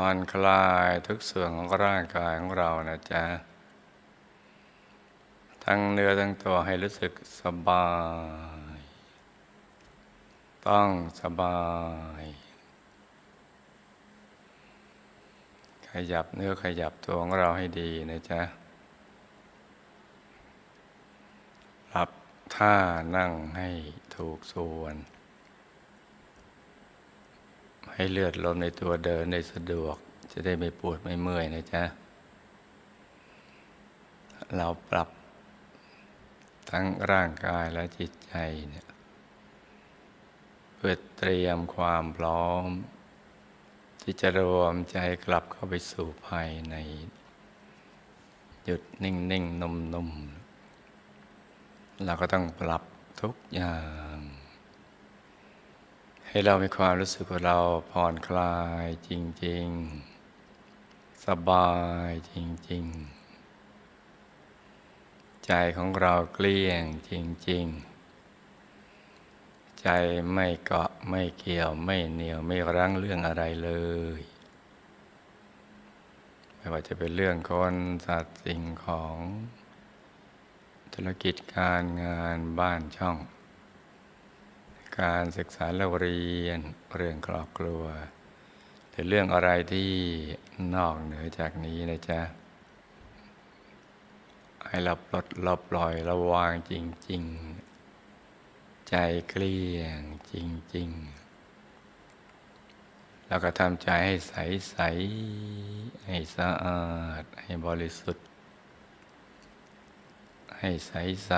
ผ่อนคลายทุกส่วนของร่างกายของเรานะจ๊ะ ทั้งเนื้อทั้งตัวให้รู้สึกสบาย ต้องสบาย ขยับเนื้อขยับตัวของเราให้ดีนะจ๊ะปรับท่านั่งให้ถูกส่วน ให้เลือดลมในตัวเดินได้สะดวก จะได้ไม่ปวดไม่เมื่อยนะจ๊ะ เราปรับทั้งร่างกายและจิตใจเนี่ยเพื่อเตรียมความพร้อม ที่จะรวมใจกลับเข้าไปสู่ภายใน หยุดนิ่งๆนุ่มๆเราก็ต้องปรับทุกอย่าง ให้เรามีความรู้สึกว่าเราผ่อนคลายจริง ๆ สบายจริง ๆ ใจของเราเกลี้ยงจริง ๆ ใจไม่เกาะไม่เกี่ยวไม่เหนียวไม่รั้งเรื่องอะไรเลย ไม่ว่าจะเป็นเรื่องคนสัตว์สิ่งของ ธุรกิจการงานบ้านช่อง การศึกษาและเรียนเรื่องครอบครัวหรือเรื่องอะไรที่นอกเหนือจากนี้นะจ๊ะ ให้เราปลดเราปล่อยราวางจริง ๆ ใจเกลี้ยงจริง ๆ แล้วก็ทำใจให้ใสใสๆให้สะอาด ให้บริสุทธิ์ ให้ใสใส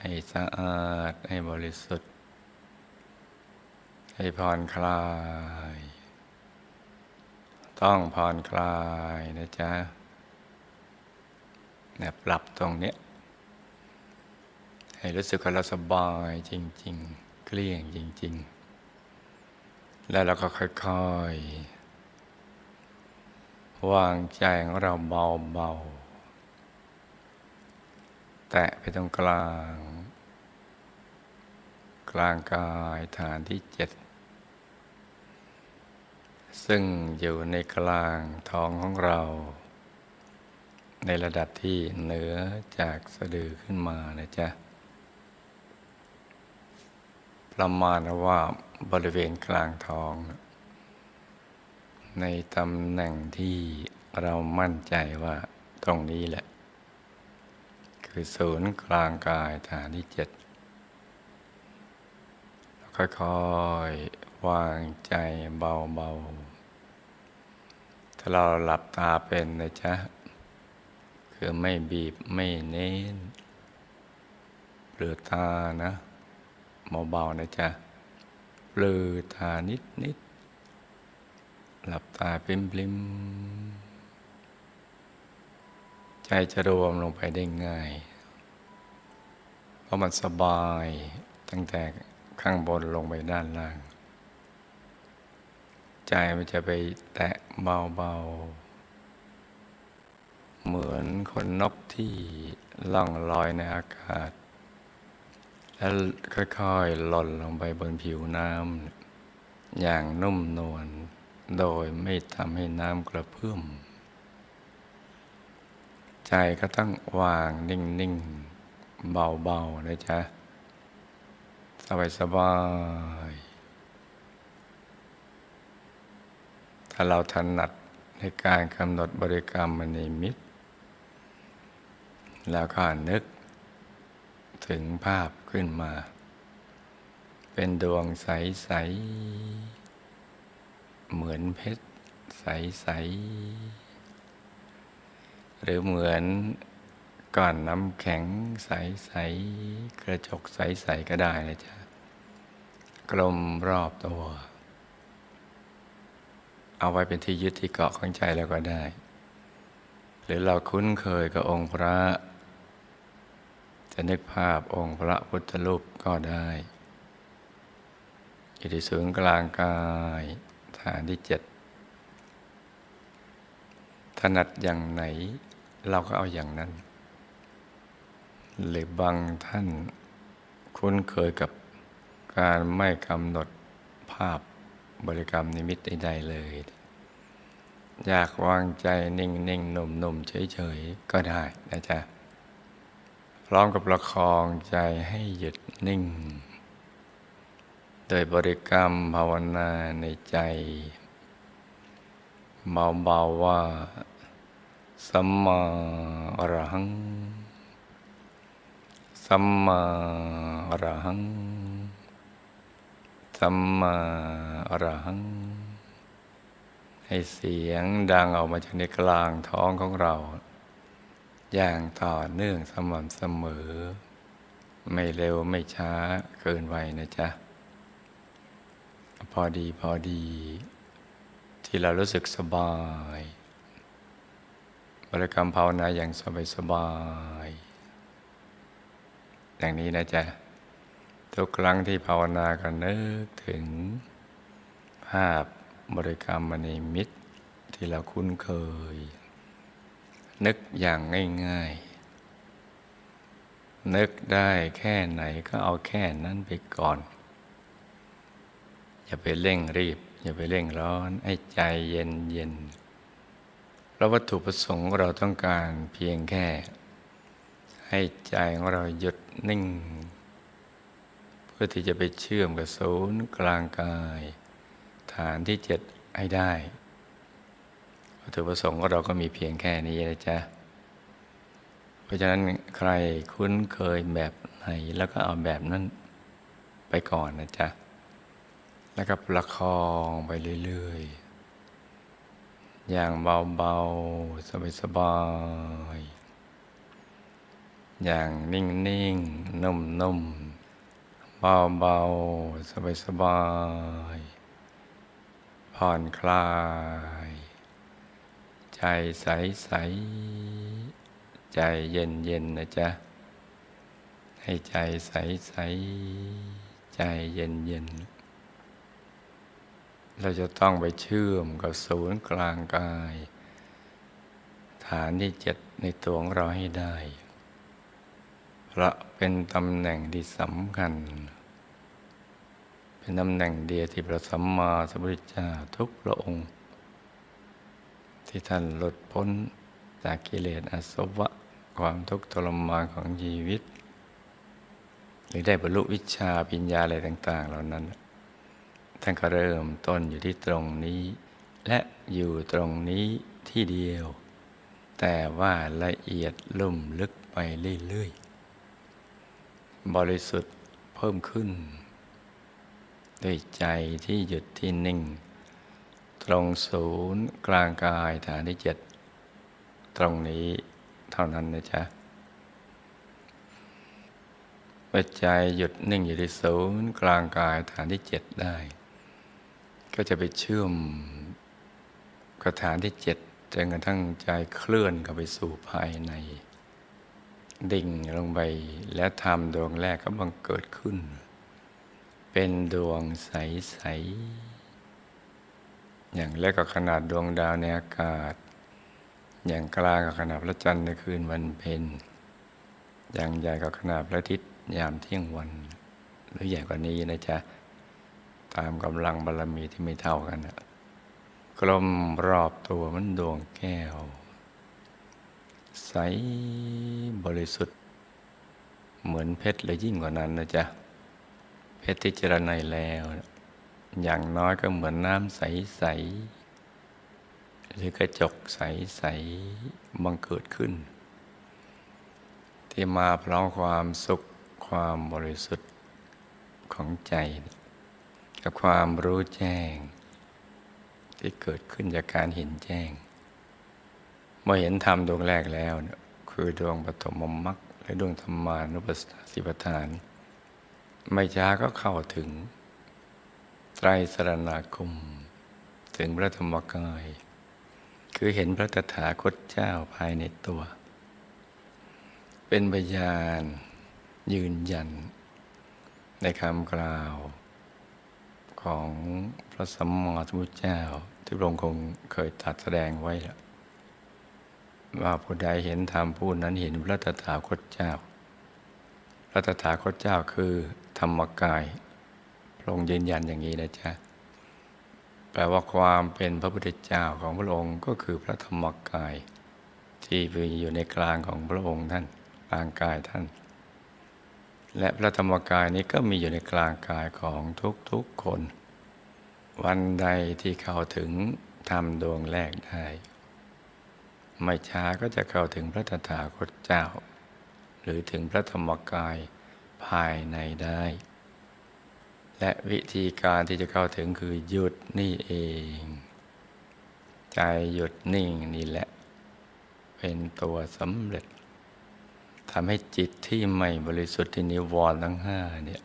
ให้สะอาด ให้บริสุทธิ์ ให้ผ่อนคลาย ต้องผ่อนคลายนะจ๊ะนี่ยปรับตรงเนี้ยให้รู้สึกว่าเราสบายจริง ๆ เกลี้ยงจริง ๆ แล้วเราก็ค่อยๆ วางใจของเราเบา ๆ แตะไปตรงกลาง กลางกายฐานที่เจ็ด ซึ่งอยู่ในกลางท้องของเรา ในระดับที่เหนือจากสะดือขึ้นมานะจ๊ะ ประมาณว่าบริเวณกลางท้อง ในตำแหน่งที่เรามั่นใจว่าตรงนี้แหละ คือศูนย์กลางกายฐานที่เจ็ดค่อยๆ วางใจเบาๆ ถ้าเราหลับตาเป็นนะจ๊ะ คือไม่บีบไม่เน้นเปลือตานะ เบาๆนะจ๊ะเปลือตานิดนิดๆหลับตาปิมปิมๆ ใจจะรวมลงไปได้ง่าย เพราะมันสบายตั้งแต่ข้างบนลงไปด้านล่าง ใจมันจะไปแตะเบาๆ เหมือนคนนกที่ล่องลอยในอากาศ แล้วค่อยๆหล่นลงไปบนผิวน้ำอย่างนุ่มนวลโดยไม่ทำให้น้ำกระเพื่อมใจก็ต้องวางนิ่งๆ เบาๆนะจ๊ะ สบายๆ ถ้าเราถนัดในการกำหนดบริกรรมมณีมิตร แล้วก็นึกถึงภาพขึ้นมา เป็นดวงใส ๆ เหมือนเพชร ใส ๆ หรือเหมือนก้อนน้ำแข็งใส ๆ กระจกใส ๆ ก็ได้นะจ๊ะ กลมรอบตัว เอาไว้เป็นที่ยึดที่เกาะของใจแล้วก็ได้ หรือเราคุ้นเคยกับองค์พระ จะนึกภาพองค์พระพุทธรูปก็ได้อยู่ที่ศูนย์กลางกายฐานที่เจ็ดถนัดอย่างไหน เราก็เอาอย่างนั้น หรือบางท่านคุ้นเคยกับการไม่กำหนดภาพ บริกรรมนิมิตใดๆเลย อยากวางใจนิ่งๆนุ่มๆเฉยๆ ก็ได้นะจ๊ะ พร้อมกับประคองใจให้หยุดนิ่ง โดยบริกรรมภาวนาในใจ เบาๆว่า สัมมาอรหัง สัมมาอรหัง สัมมา อรหัง ให้เสียงดังออกมาจากในกลางท้องของเรา อย่างต่อเนื่องสม่ำเสมอ ไม่เร็วไม่ช้าเกินไปนะจ๊ะ พอดีพอดี ที่เรารู้สึกสบายบริกรรมภาวนาอย่างสบายสบายๆอย่างนี้นะจ๊ะ ทุกครั้งที่ภาวนาก็นึกถึงาพบริกรรมมณีมิตรที่เราคุ้นเคย นึกอย่างง่าย ๆ นึกได้แค่ไหนก็เอาแค่นั้นไปก่อน อย่าไปเร่งรีบ อย่าไปเร่งร้อนให้ใจเย็นเย็นเพราะวัตถุประสงค์เราต้องการเพียงแค่ ให้ใจของเราหยุดนิ่ง เพื่อที่จะไปเชื่อมกับศูนย์กลางกาย ฐานที่เจ็ดให้ได้วัตถุประสงค์ของเราก็มีเพียงแค่นี้นะจ๊ะ เพราะฉะนั้นใครคุ้นเคยแบบไหนแล้วก็เอาแบบนั้นไปก่อนนะจ๊ะ แล้วก็ประคองไปเรื่อยๆ อย่างเบาๆ สบายๆ อย่างนิ่งๆ นุ่มๆ เบาๆ สบายๆ ผ่อนคลาย ใจใสๆใจเย็นๆนะจ๊ะ ให้ใจใสๆใจเย็นๆเราจะต้องไปเชื่อมกับศูนย์กลางกาย ฐานที่เจ็ดในตัวของเราให้ได้ เพราะเป็นตำแหน่งที่สำคัญ เป็นตำแหน่งเดียวที่พระสัมมาสัมพุทธเจ้าทุกพระองค์ ที่ท่านหลุดพ้นจากกิเลสอสวะความทุกข์ทรมานของชีวิต หรือได้บรรลุวิชาปัญญาอะไรต่าง ๆ เหล่านั้น ท่านก็เริ่มต้นอยู่ที่ตรงนี้ และอยู่ตรงนี้ที่เดียว แต่ว่าละเอียดลุ่มลึกไปเรื่อยๆบริสุทธิ์เพิ่มขึ้น ด้วยใจที่หยุดที่นิ่ง ตรงศูนย์กลางกายฐานที่เจ็ดตรงนี้เท่านั้นนะจ๊ะเมื่อใจหยุดนิ่งอยู่ที่ศูนย์กลางกายฐานที่เจ็ดได้ ก็จะไปเชื่อมกับฐานที่เจ็ดจนกระทั่งใจเคลื่อนเข้าไปสู่ภายใน ดิ่งลงไปและธรรมดวงแรกก็บังเกิดขึ้น เป็นดวงใส ๆ อย่างเล็กก็ขนาดดวงดาวในอากาศ อย่างกลางก็ขนาดพระจันทร์ในคืนวันเพ็ญอย่างใหญ่ก็ขนาดพระอาทิตย์ยามเที่ยงวัน หรือใหญ่กว่านี้นะจ๊ะ ตามกำลังบารรมีที่ไม่เท่ากันนะกลมรอบตัวมันดวงแก้ว ใสบริสุทธิ์ เหมือนเพชรเลยยิ่งกว่านั้นนะจ๊ะ เพชรที่เจรไนแล้ว อย่างน้อยก็เหมือนน้ำใส ๆ หรือกระจกใส ๆ บังเกิดขึ้น ที่มาพร้อมความสุขความบริสุทธิ์ของใจ กับความรู้แจ้ง ที่เกิดขึ้นจากการเห็นแจ้ง เมื่อเห็นธรรมดวงแรกแล้ว คือดวงปฐมมรรคและดวงธรรมานุปัสสิปทาน ไม่ช้าก็เข้าถึง ไตรสรณาคม ถึงพระธรรมกาย คือเห็นพระตถาคตเจ้าภายในตัว เป็นพยานยืนยัน ในคำกล่าว ของพระสัมมาสัมพุทธเจ้า ที่พระองค์คงเคยตรัดแสดงไว้แล้วว่าผู้ใดเห็นธรรมผู้นั้นเห็นพระตถาคตเจ้า พระตถาคตเจ้าคือธรรมกาย พระองค์ยืนยันอย่างนี้นะจ๊ะ แปลว่าความเป็นพระพุทธเจ้าของพระองค์ก็คือพระธรรมกาย ที่อยู่ในกลางของพระองค์ท่านกลางกายท่าน และพระธรรมกายนี้ก็มีอยู่ในกลางกายของทุกๆคน วันใดที่เข้าถึงธรรมดวงแรกได้ ไม่ช้าก็จะเข้าถึงพระตถาคตเจ้า หรือถึงพระธรรมกายภายในได้ และวิธีการที่จะเข้าถึงคือหยุดนี่เอง ใจหยุดนิ่งนี่แหละ เป็นตัวสำเร็จทำให้จิตที่ไม่บริสุทธิ์ที่นิวรณ์ทั้งห้าเนี่ย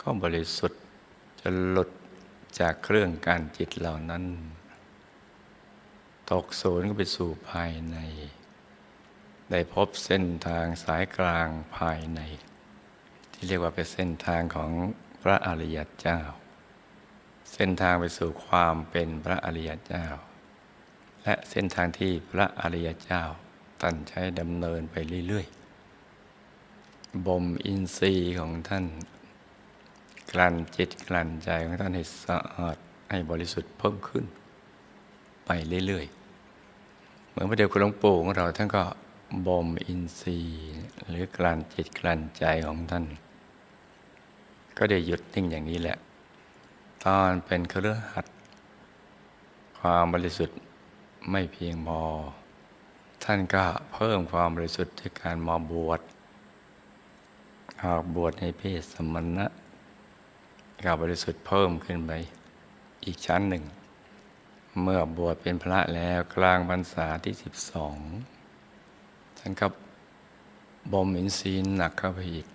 ก็บริสุทธิ์จะหลุดจากเครื่องการจิตเหล่านั้น ตกศูนย์ก็ไปสู่ภายใน ได้พบเส้นทางสายกลางภายใน ที่เรียกว่าเป็นเส้นทางของพระอริยเจ้า เส้นทางไปสู่ความเป็นพระอริยเจ้า และเส้นทางที่พระอริยเจ้าตั้นใช้ดำเนินไปเรื่อยๆ บ่มอินทรีย์ของท่าน กลั่นจิตกลั่นใจของท่านให้สะอาดให้บริสุทธิ์เพิ่มขึ้น ไปเรื่อยๆ เหมือนพระเดชคุณหลวงปู่ของเราท่านก็ บ่มอินทรีย์ หรือกลั่นจิตกลั่นใจของท่าน ก็ได้หยุดนิ่งอย่างนี้แหละ ตอนเป็นเครือขัด ความบริสุทธิ์ไม่เพียงพอท่านก็เพิ่มความบริสุทธิ์ด้วยการมาบวชออกบวชในเพศสมณะกับบริสุทธิ์เพิ่มขึ้นไป อีกชั้นหนึ่ง เมื่อบวชเป็นพระแล้วกลางพรรษาที่สิบสอง ท่านก็บ่มอินทรีย์หนักเข้าไปอีก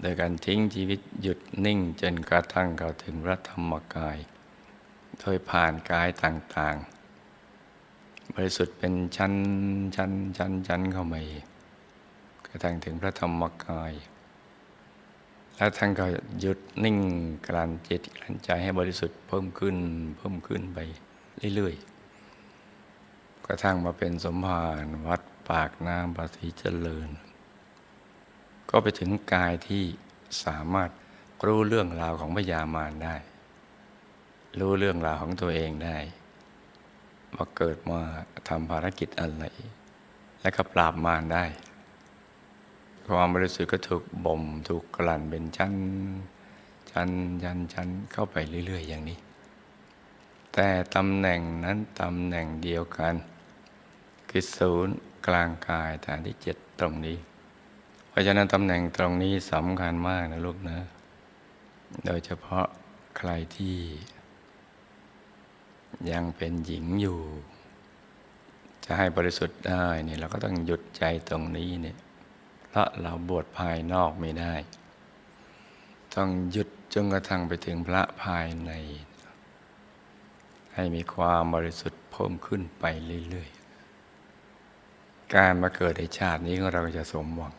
โดยการทิ้งชีวิตหยุดนิ่งจนกระทั่งเข้าถึงพระธรรมกาย โดยผ่านกายต่างๆ บริสุทธิ์เป็นชั้นชั้นชั้นชั้นเข้ามาอีกกระทั่งถึงพระธรรมกาย แล้วท่านก็หยุดนิ่งกลั่นจิตกลั่นใจให้บริสุทธิ์เพิ่มขึ้นเพิ่มขึ้นไปเรื่อยๆกระทั่งมาเป็นสมภารวัด ปากน้ำภาษีเจริญ ก็ไปถึงกายที่สามารถรู้เรื่องราวของพญามารได้ รู้เรื่องราวของตัวเองได้ว่าเกิดมาทำภารกิจอะไร และก็ปราบมารได้ ความบริสุทธิ์ก็ถูกบ่มถูกกลั่นเป็นชั้นชั้นยันชั้นเข้าไปเรื่อย ๆ อย่างนี้ แต่ตำแหน่งนั้นตำแหน่งเดียวกัน คือศูนย์ กลางกายฐานที่เจ็ดตรงนี้ เพราะฉะนั้นตำแหน่งตรงนี้สำคัญมากนะลูกนะ โดยเฉพาะใครที่ ยังเป็นหญิงอยู่ จะให้บริสุทธิ์ได้เนี่ยเราก็ต้องหยุดใจตรงนี้เนี่ยเพราะเราบวชภายนอกไม่ได้ ต้องหยุดจนกระทั่งไปถึงพระภายใน ให้มีความบริสุทธิ์เพิ่มขึ้นไปเรื่อยๆ การมาเกิดในชาตินี้ของเราจะสมหวัง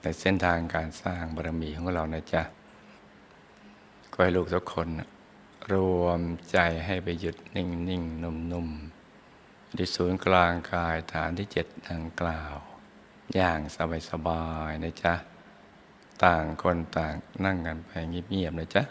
ในเส้นทางการสร้างบารมีของเรานะจ๊ะก็ให้ลูกทุกคนรวมใจให้ไปหยุดนิ่งนิ่งนุ่มนุ่มที่ศูนย์กลางกายฐานที่เจ็ดดังกล่าว อย่างสบายสบายนะจ๊ะ ต่างคนต่างนั่งกันไปเงียบๆนะจ๊ะ